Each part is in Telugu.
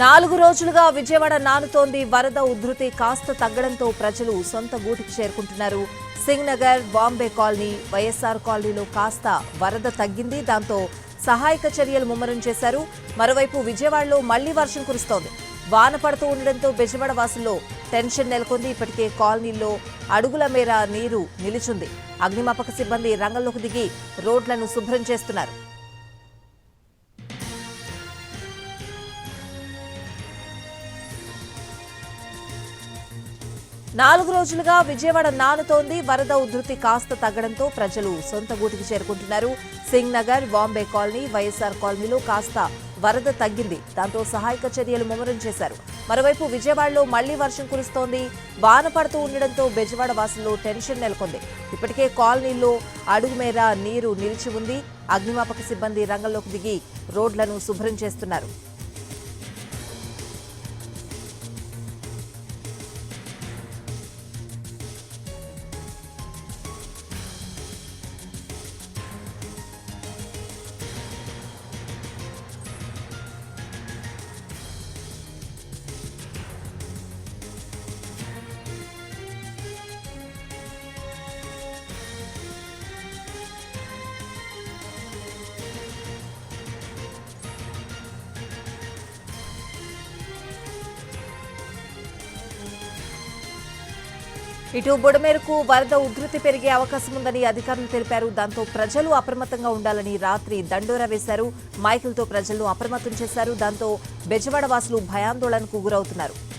నాలుగు రోజులుగా విజయవాడ నానుతోంది వరద ఉధృతి. కాస్త తగ్గడంతో ప్రజలు సొంత గూటికి చేరుకుంటున్నారు. సింగ్నగర్ బాంబే కాలనీ వైఎస్ఆర్ కాలనీలో కాస్త వరద తగ్గింది. దాంతో సహాయక చర్యలు ముమ్మరం చేశారు. మరోవైపు విజయవాడలో మళ్ళీ వర్షం కురుస్తోంది. వాన పడుతూ ఉండడంతో బెజవాడ వాసుల్లో టెన్షన్ నెలకొంది. ఇప్పటికే కాలనీల్లో అడుగుల మేర నీరు నిలిచింది. అగ్నిమాపక సిబ్బంది రంగంలోకి దిగి రోడ్లను శుభ్రం చేస్తున్నారు. నాలుగు రోజులుగా విజయవాడ నానుతోంది. వరద ఉధృతి కాస్త తగ్గడంతో ప్రజలు సొంత గూటికి చేరుకుంటున్నారు. సింగ్ నగర్ బాంబే కాలనీ వైఎస్ఆర్ కాలనీలో కాస్త వరద తగ్గింది. దాంతో సహాయక చర్యలు ముమ్మరం చేశారు. మరోవైపు విజయవాడలో మళ్ళీ వర్షం కురుస్తోంది. వాన పడుతూ ఉండడంతో బెజవాడ వాసుల్లో టెన్షన్ నెలకొంది. ఇప్పటికే కాలనీల్లో అడుగు మేర నీరు నిలిచి ఉంది. అగ్నిమాపక సిబ్బంది రంగంలోకి దిగి రోడ్లను శుభ్రం చేస్తున్నారు. ఇటు బుడమేరకు వరద ఉధృతి పెరిగే అవకాశం ఉందని అధికారులు తెలిపారు. దాంతో ప్రజలు అప్రమత్తంగా ఉండాలని రాత్రి దండోరా వేశారు. మైకులతో ప్రజలను అప్రమత్తం చేశారు. దాంతో బెజవాడ వాసులు భయాందోళనకు గురవుతున్నారు.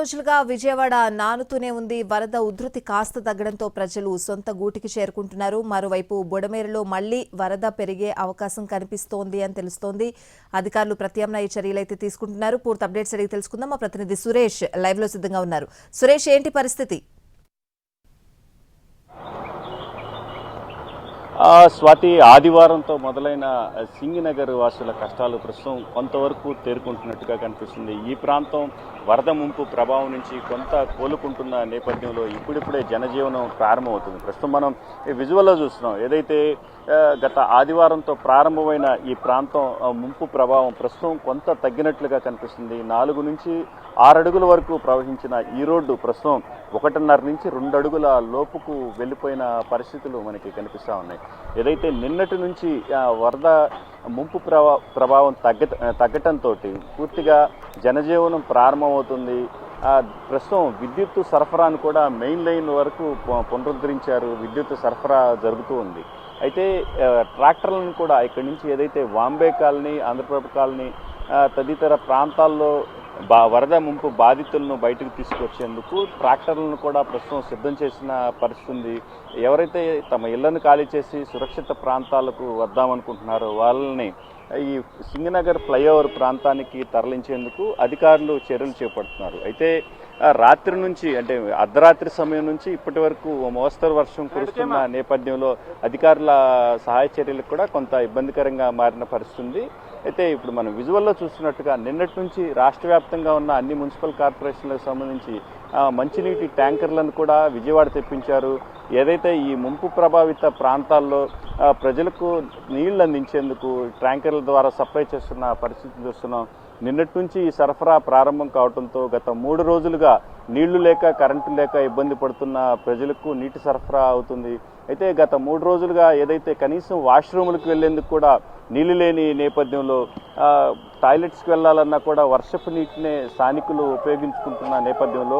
రోజులుగా విజయవాడ నానుతూనే ఉంది. వరద ఉధృతి కాస్త తగ్గడంతో ప్రజలు సొంత గూటికి చేరుకుంటున్నారు. మరోవైపు బుడమేరులో మళ్ళీ వరద పెరిగే అవకాశం కనిపిస్తోంది అని తెలుస్తోంది. అధికారులు ప్రత్యామ్నాయ చర్యలు అయితే తీసుకుంటున్నారు. పూర్తి అప్డేట్స్ అడిగి తెలుసుకుందాం. మా ప్రతినిధి సురేష్ లైవ్లో సిద్ధంగా ఉన్నారు. సురేష్ ఏంటి పరిస్థితి? స్వాతి ఆదివారంతో మొదలైన సింగినగర్ వాసుల కష్టాలు ప్రస్తుతం కొంతవరకు తేరుకుంటున్నట్టుగా కనిపిస్తుంది. ఈ ప్రాంతం వరద ముంపు ప్రభావం నుంచి కొంత కోలుకుంటున్న నేపథ్యంలో ఇప్పుడిప్పుడే జనజీవనం ప్రారంభమవుతుంది. ప్రస్తుతం మనం ఈ విజువల్లో చూస్తున్నాం. ఏదైతే గత ఆదివారంతో ప్రారంభమైన ఈ ప్రాంతం ముంపు ప్రభావం ప్రస్తుతం కొంత తగ్గినట్లుగా కనిపిస్తుంది. నాలుగు నుంచి ఆరు అడుగుల వరకు ప్రవహించిన ఈ రోడ్డు ప్రస్తుతం ఒకటిన్నర నుంచి రెండు అడుగుల లోపుకు వెళ్ళిపోయిన పరిస్థితులు మనకి కనిపిస్తూ ఉన్నాయి. ఏదైతే నిన్నటి నుంచి వరద ముంపు ప్రభా ప్రభావం తగ్గ తగ్గటంతో పూర్తిగా జనజీవనం ప్రారంభమవుతుంది. ప్రస్తుతం విద్యుత్ సరఫరాను కూడా మెయిన్ లైన్ వరకు పునరుద్ధరించారు. విద్యుత్ సరఫరా జరుగుతూ ఉంది. అయితే ట్రాక్టర్లను కూడా ఇక్కడి నుంచి ఏదైతే వాంబే కాలనీ ఆంధ్రప్రభ కాలనీ తదితర ప్రాంతాల్లో బా వరద ముంపు బాధితులను బయటకు తీసుకొచ్చేందుకు ట్రాక్టర్లను కూడా ప్రస్తుతం సిద్ధం చేసిన పరిస్థితి ఉంది. ఎవరైతే తమ ఇళ్ళను ఖాళీ చేసి సురక్షిత ప్రాంతాలకు వద్దామనుకుంటున్నారో వాళ్ళని ఈ సింగనగర్ ఫ్లైఓవర్ ప్రాంతానికి తరలించేందుకు అధికారులు చర్యలు చేపడుతున్నారు. అయితే రాత్రి నుంచి అంటే అర్ధరాత్రి సమయం నుంచి ఇప్పటి వరకు మోస్తరు వర్షం కురుస్తున్న నేపథ్యంలో అధికారుల సహాయ చర్యలకు కూడా కొంత ఇబ్బందికరంగా మారిన పరిస్థితి ఉంది. అయితే ఇప్పుడు మనం విజువల్లో చూస్తున్నట్టుగా నిన్నటి నుంచి రాష్ట్ర వ్యాప్తంగా ఉన్న అన్ని మున్సిపల్ కార్పొరేషన్లకు సంబంధించి మంచినీటి ట్యాంకర్లను కూడా విజయవాడ తెప్పించారు. ఏదైతే ఈ ముంపు ప్రభావిత ప్రాంతాల్లో ప్రజలకు నీళ్ళు అందించేందుకు ట్యాంకర్ల ద్వారా సప్లై చేస్తున్న పరిస్థితి చూస్తున్నాం. నిన్నటి నుంచి ఈ సరఫరా ప్రారంభం కావడంతో గత మూడు రోజులుగా నీళ్ళు లేక కరెంటు లేక ఇబ్బంది పడుతున్న ప్రజలకు నీటి సరఫరా అవుతుంది. అయితే గత మూడు రోజులుగా ఏదైతే కనీసం వాష్రూములకు వెళ్ళేందుకు కూడా నీళ్ళు లేని నేపథ్యంలో టాయిలెట్స్కి వెళ్ళాలన్నా కూడా వర్షపు నీటినే స్థానికులు ఉపయోగించుకుంటున్న నేపథ్యంలో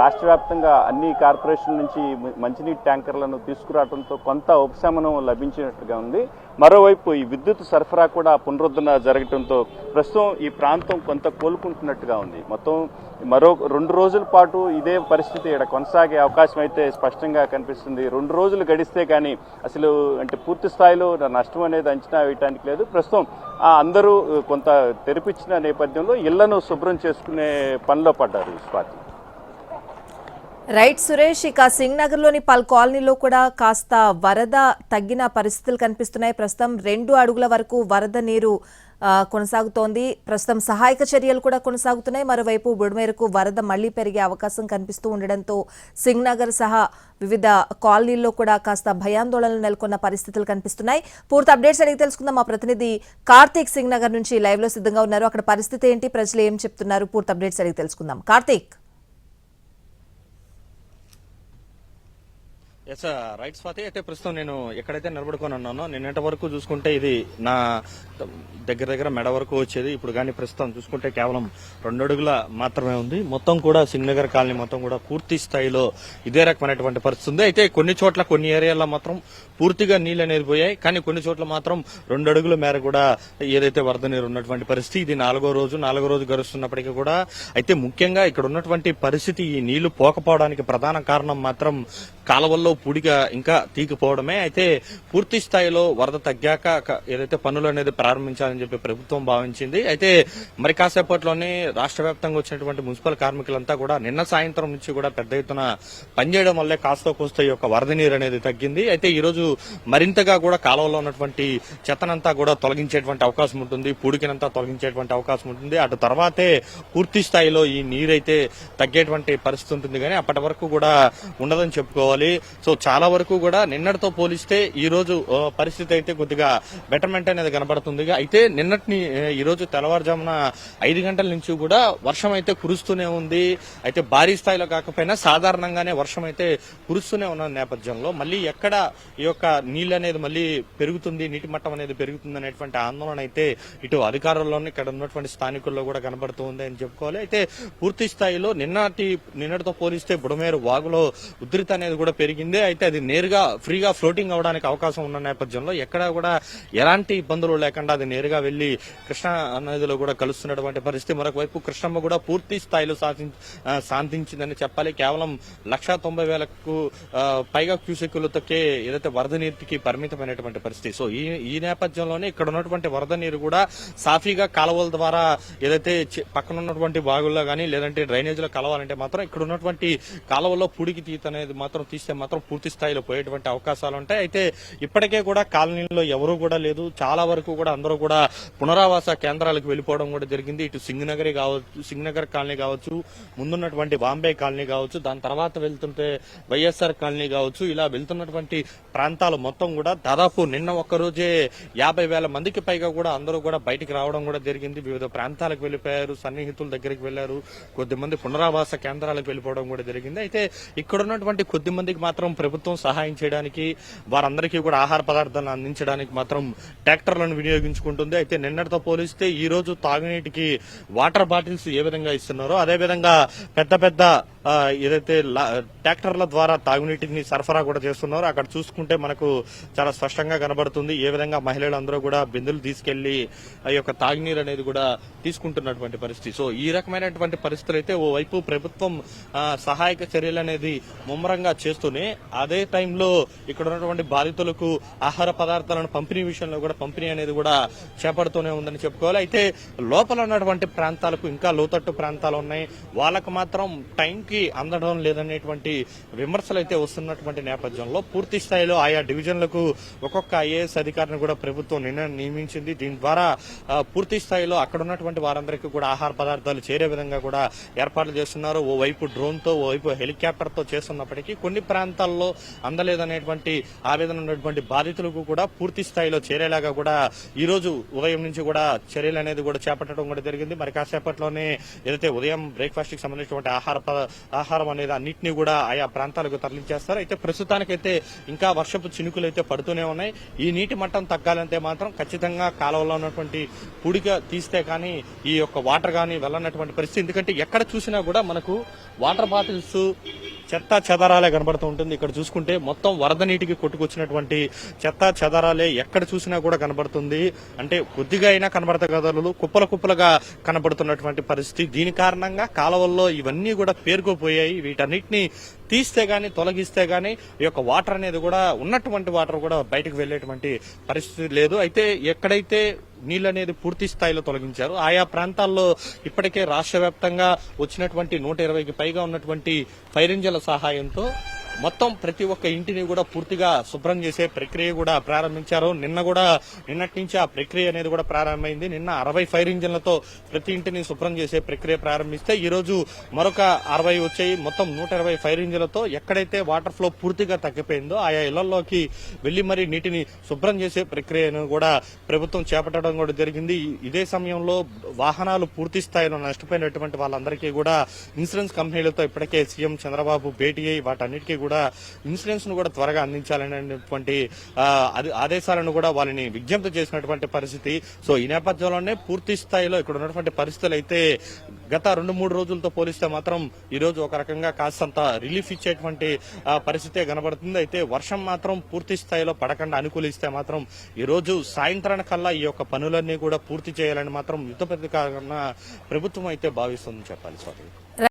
రాష్ట్ర వ్యాప్తంగా అన్ని కార్పొరేషన్ నుంచి మంచినీటి ట్యాంకర్లను తీసుకురావడంతో కొంత ఉపశమనం లభించినట్టుగా ఉంది. మరోవైపు ఈ విద్యుత్ సరఫరా కూడా పునరుద్ధరణ జరగడంతో ప్రస్తుతం ఈ ప్రాంతం కొంత కోలుకుంటున్నట్టుగా ఉంది. మొత్తం మరో రెండు రోజుల పాటు ఇదే పరిస్థితి ఇక్కడ కొనసాగే అవకాశం అయితే స్పష్టంగా కనిపిస్తుంది. రెండు రోజులు గడిస్తే కానీ అసలు అంటే పూర్తి స్థాయిలో నష్టం అనేది అంచనా వేయడానికి చేయట్లేదు ప్రస్తుతం అందరూ కొంత తెరిపించిన నేపథ్యంలో ఇళ్ళను శుభ్రం చేసుకునే పనిలో పడ్డారు స్వాతి. రైట్ సురేష్ ఇక సింగ్ నగర్లోని పలు కాలనీలో కూడా కాస్త వరద తగ్గిన పరిస్థితులు కనిపిస్తున్నాయి. ప్రస్తుతం రెండు అడుగుల వరకు వరద నీరు కొనసాగుతోంది. ప్రస్తుతం సహాయక చర్యలు కూడా కొనసాగుతున్నాయి. మరోవైపు బుడిమేరకు వరద మళ్ళీ పెరిగే అవకాశం కనిపిస్తూ ఉండడంతో సింగ్నగర్ సహా వివిధ కాలనీల్లో కూడా కాస్త భయాందోళనలు నెలకొన్న పరిస్థితులు కనిపిస్తున్నాయి. పూర్తి అప్డేట్స్ అడిగి తెలుసుకుందాం. మా ప్రతినిధి కార్తీక్ సింగ్నగర్ నుంచి లైవ్లో సిద్ధంగా ఉన్నారు. అక్కడ పరిస్థితి ఏంటి? ప్రజలు ఏం చెప్తున్నారు? పూర్తి అప్డేట్స్ అడిగి తెలుసుకుందాం. కార్తీక్. ఎస్ రైట్ స్వాతి అయితే ప్రస్తుతం నేను ఎక్కడైతే నిలబడుకొని ఉన్నానో నిన్నటి వరకు చూసుకుంటే ఇది నా దగ్గర దగ్గర మెడ వరకు వచ్చేది. ఇప్పుడు కానీ ప్రస్తుతం చూసుకుంటే కేవలం రెండు అడుగుల మాత్రమే ఉంది. మొత్తం కూడా సింగనగర్ కాలనీ మొత్తం కూడా పూర్తి స్థాయిలో ఇదే రకమైనటువంటి పరిస్థితి ఉంది. అయితే కొన్ని చోట్ల కొన్ని ఏరియాల్లో మాత్రం పూర్తిగా నీళ్ళు అనేది పోయాయి. కానీ కొన్ని చోట్ల మాత్రం రెండు అడుగుల మేర కూడా ఏదైతే వరద నీరు ఉన్నటువంటి పరిస్థితి ఇది నాలుగో రోజు నాలుగో రోజు గడుస్తున్నప్పటికీ కూడా అయితే ముఖ్యంగా ఇక్కడ ఉన్నటువంటి పరిస్థితి ఈ నీళ్ళు పోకపోవడానికి ప్రధాన కారణం మాత్రం కాలువల్లో పూడిక ఇంకా తీగిపోవడమే. అయితే పూర్తి స్థాయిలో వరద తగ్గాక ఏదైతే పనులు అనేది ప్రారంభించాలని చెప్పి ప్రభుత్వం భావించింది. అయితే మరి కాసేపట్లోనే రాష్ట్ర వ్యాప్తంగా వచ్చినటువంటి మున్సిపల్ కార్మికులంతా కూడా నిన్న సాయంత్రం నుంచి కూడా పెద్ద ఎత్తున పనిచేయడం వల్లే కాస్త కోస్త ఈ యొక్క వరద నీరు అనేది తగ్గింది. అయితే ఈ రోజు మరింతగా కూడా కాలువలో ఉన్నటువంటి చెత్తనంతా కూడా తొలగించేటువంటి అవకాశం ఉంటుంది. పూడికినంతా తొలగించేటువంటి అవకాశం ఉంటుంది. అటు తర్వాతే పూర్తి స్థాయిలో ఈ నీరైతే తగ్గేటువంటి పరిస్థితి ఉంటుంది. కానీ అప్పటి వరకు కూడా ఉండదని చెప్పుకోవాలి. సో చాలా వరకు కూడా నిన్నటితో పోలిస్తే ఈ రోజు పరిస్థితి అయితే కొద్దిగా బెటర్మెంట్ అనేది కనబడుతుంది. అయితే నిన్నటిని ఈ రోజు తెల్లవారుజామున ఐదు గంటల నుంచి కూడా వర్షం అయితే కురుస్తూనే ఉంది. అయితే భారీ స్థాయిలో కాకపోయినా సాధారణంగానే వర్షం అయితే కురుస్తూనే ఉన్న నేపథ్యంలో మళ్ళీ ఎక్కడ ఈ యొక్క నీళ్ళు అనేది మళ్ళీ పెరుగుతుంది నీటి మట్టం అనేది పెరుగుతుంది అనేటువంటి ఆందోళన అయితే ఇటు అధికారుల్లోనే ఇక్కడ ఉన్నటువంటి స్థానికుల్లో కూడా కనబడుతుంది అని చెప్పుకోవాలి. అయితే పూర్తి స్థాయిలో నిన్నటి నిన్నటితో పోలిస్తే బుడమేరు వాగులో ఉధృతి అనేది కూడా పెరిగింది. అయితే అది నేరుగా ఫ్రీగా ఫ్లోటింగ్ అవడానికి అవకాశం ఉన్న నేపథ్యంలో ఎక్కడా కూడా ఎలాంటి ఇబ్బందులు లేకుండా అది నేరుగా వెళ్ళి కృష్ణా నదిలో కూడా కలుస్తున్నటువంటి పరిస్థితి. మరొక వైపు కృష్ణమ్మ కూడా పూర్తి స్థాయిలో సాధిం- శాంతించిందని చెప్పాలి. కేవలం లక్ష తొంభై వేలకు పైగా క్యూసెక్కులతోకే ఏదైతే వరద నీటికి పరిమితమైనటువంటి పరిస్థితి. సో ఈ ఈ నేపథ్యంలోనే ఇక్కడ ఉన్నటువంటి వరద నీరు కూడా సాఫీగా కాలువల ద్వారా ఏదైతే పక్కన ఉన్నటువంటి బాగుల్లో కానీ లేదంటే డ్రైనేజీలో కలవాలంటే మాత్రం ఇక్కడ ఉన్నటువంటి కాలువల్లో పుడికి తీత అనేది మాత్రం తీస్తే మాత్రం పూర్తి స్థాయిలో పోయేటువంటి అవకాశాలు ఉంటాయి. అయితే ఇప్పటికే కూడా కాలనీలో ఎవరు కూడా లేదు. చాలా వరకు కూడా అందరూ కూడా పునరావాస కేంద్రాలకు వెళ్ళిపోవడం కూడా జరిగింది. ఇటు సింగనగరి కావచ్చు సింగనగర్ కాలనీ కావచ్చు ముందున్నటువంటి బాంబే కాలనీ కావచ్చు దాని తర్వాత వెళ్తుంటే వైఎస్ఆర్ కాలనీ కావచ్చు ఇలా వెళ్తున్నటువంటి ప్రాంతాలు మొత్తం కూడా దాదాపు నిన్న ఒక్క రోజే యాభై వేల మందికి పైగా కూడా అందరూ కూడా బయటికి రావడం కూడా జరిగింది. వివిధ ప్రాంతాలకు వెళ్ళిపోయారు సన్నిహితుల దగ్గరికి వెళ్ళారు కొద్దిమంది పునరావాస కేంద్రాలకు వెళ్ళిపోవడం కూడా జరిగింది. అయితే ఇక్కడ ఉన్నటువంటి కొద్ది మందికి మాత్రం ప్రభుత్వం సహాయం చేయడానికి వారందరికీ కూడా ఆహార పదార్థాలను అందించడానికి మాత్రం ట్రాక్టర్లను వినియోగించుకుంటుంది. అయితే నిన్నటితో పోలిస్తే ఈ రోజు తాగునీటికి వాటర్ బాటిల్స్ ఏ విధంగా ఇస్తున్నారో అదే విధంగా పెద్ద పెద్ద ఏదైతే లా- ట్రాక్టర్ల ద్వారా తాగునీటిని సరఫరా కూడా చేస్తున్నారో అక్కడ చూసుకుంటే మనకు చాలా స్పష్టంగా కనబడుతుంది. ఏ విధంగా మహిళలందరూ కూడా బిందులు తీసుకెళ్ళి ఆ యొక్క తాగునీరు అనేది కూడా తీసుకుంటున్నటువంటి పరిస్థితి. సో ఈ రకమైనటువంటి పరిస్థితులు అయితే ఓవైపు ప్రభుత్వం సహాయక చర్యలు అనేది ముమ్మరంగా చేస్తూనే అదే టైంలో ఇక్కడ ఉన్నటువంటి బాధితులకు ఆహార పదార్థాలను పంపిణీ విషయంలో కూడా పంపిణీ అనేది కూడా చేపడుతూనే ఉందని చెప్పుకోవాలి. అయితే లోపల ఉన్నటువంటి ప్రాంతాలకు ఇంకా లోతట్టు ప్రాంతాలు ఉన్నాయి. వాళ్ళకు మాత్రం టైంకి అందడం లేదనేటువంటి విమర్శలు అయితే వస్తున్నటువంటి నేపథ్యంలో పూర్తి స్థాయిలో ఆయా డివిజన్లకు ఒక్కొక్క ఐఏఎస్ అధికారిని కూడా ప్రభుత్వం నిన్న నియమించింది. దీని ద్వారా పూర్తి స్థాయిలో అక్కడ ఉన్నటువంటి వారందరికీ కూడా ఆహార పదార్థాలు చేరే విధంగా కూడా ఏర్పాట్లు చేస్తున్నారు. ఓవైపు డ్రోన్తో ఓవైపు హెలికాప్టర్తో చేస్తున్నప్పటికీ కొన్ని ప్రాంతాలు రాష్ట్రాల్లో అందలేదనేటువంటి ఆవేదన ఉన్నటువంటి బాధితులకు కూడా పూర్తి స్థాయిలో చేరేలాగా కూడా ఈ రోజు ఉదయం నుంచి కూడా చర్యలు అనేది కూడా చేపట్టడం కూడా జరిగింది. మరి కాసేపట్లోనే ఏదైతే ఉదయం బ్రేక్ఫాస్ట్కి సంబంధించినటువంటి ఆహార ఆహారం అనేది అన్నింటినీ కూడా ఆయా ప్రాంతాలకు తరలించేస్తారు. అయితే ప్రస్తుతానికైతే ఇంకా వర్షపు చినుకులు అయితే పడుతూనే ఉన్నాయి. ఈ నీటి మట్టం తగ్గాలంటే మాత్రం ఖచ్చితంగా కాలువలో ఉన్నటువంటి పుడిక తీస్తే కానీ ఈ యొక్క వాటర్ కానీ వెళ్ళనటువంటి పరిస్థితి. ఎందుకంటే ఎక్కడ చూసినా కూడా మనకు వాటర్ బాటిల్స్ చెత్త చెదరాలే కనబడుతూ ఉంటుంది. ఇక్కడ చూసుకుంటే మొత్తం వరద నీటికి కొట్టుకొచ్చినటువంటి చెత్త చెదరాలే ఎక్కడ చూసినా కూడా కనబడుతుంది. అంటే కొద్దిగా అయినా కనబడత కదలు కుప్పల కుప్పలుగా కనబడుతున్నటువంటి పరిస్థితి. దీని కారణంగా కాలువల్లో ఇవన్నీ కూడా పేరుకుపోయాయి. వీటన్నిటిని తీస్తే గానీ తొలగిస్తే గానీ ఈ యొక్క వాటర్ అనేది కూడా ఉన్నటువంటి వాటర్ కూడా బయటకు వెళ్ళేటువంటి పరిస్థితి లేదు. అయితే ఎక్కడైతే నీళ్ళు అనేది పూర్తి స్థాయిలో తొలగించారు ఆయా ప్రాంతాల్లో ఇప్పటికే రాష్ట్ర వ్యాప్తంగా వచ్చినటువంటి నూట ఇరవైకి పైగా ఉన్నటువంటి ఫైర్ ఇంజన్ల సహాయంతో మొత్తం ప్రతి ఒక్క ఇంటిని కూడా పూర్తిగా శుభ్రం చేసే ప్రక్రియ కూడా ప్రారంభించారు. నిన్న కూడా నిన్నటి నుంచి ఆ ప్రక్రియ అనేది కూడా ప్రారంభమైంది. నిన్న అరవై ఫైర్ ఇంజిన్లతో ప్రతి ఇంటిని శుభ్రం చేసే ప్రక్రియ ప్రారంభిస్తే ఈ రోజు మరొక అరవై వచ్చాయి. మొత్తం నూట ఇరవై ఫైర్ ఇంజిన్లతో ఎక్కడైతే వాటర్ ఫ్లో పూర్తిగా తగ్గిపోయిందో ఆయా ఇళ్ళలోకి వెళ్ళి మరి నీటిని శుభ్రం చేసే ప్రక్రియను కూడా ప్రభుత్వం చేపట్టడం కూడా జరిగింది. ఇదే సమయంలో వాహనాలు పూర్తి స్థాయిలో నష్టపోయినటువంటి వాళ్ళందరికీ కూడా ఇన్సూరెన్స్ కంపెనీలతో ఇప్పటికే సీఎం చంద్రబాబు భేటీ అయ్యి వాటన్నిటికీ కూడా ఇన్సూరెన్స్ను కూడా త్వరగా అందించాలనేటువంటి ఆదేశాలను కూడా వాళ్ళని విజ్ఞప్తి చేసినటువంటి పరిస్థితి. సో ఈ నేపథ్యంలోనే పూర్తి స్థాయిలో ఇక్కడ ఉన్నటువంటి పరిస్థితులు అయితే గత రెండు మూడు రోజులతో పోలిస్తే మాత్రం ఈ రోజు ఒక రకంగా కాస్తంత రిలీఫ్ ఇచ్చేటువంటి పరిస్థితే కనబడుతుంది. అయితే వర్షం మాత్రం పూర్తి స్థాయిలో పడకుండా అనుకూలిస్తే మాత్రం ఈ రోజు సాయంత్రానికల్లా ఈ యొక్క పనులన్నీ కూడా పూర్తి చేయాలని మాత్రం యుద్ధ ప్రభుత్వం అయితే భావిస్తుందని చెప్పాలి స్వాతి.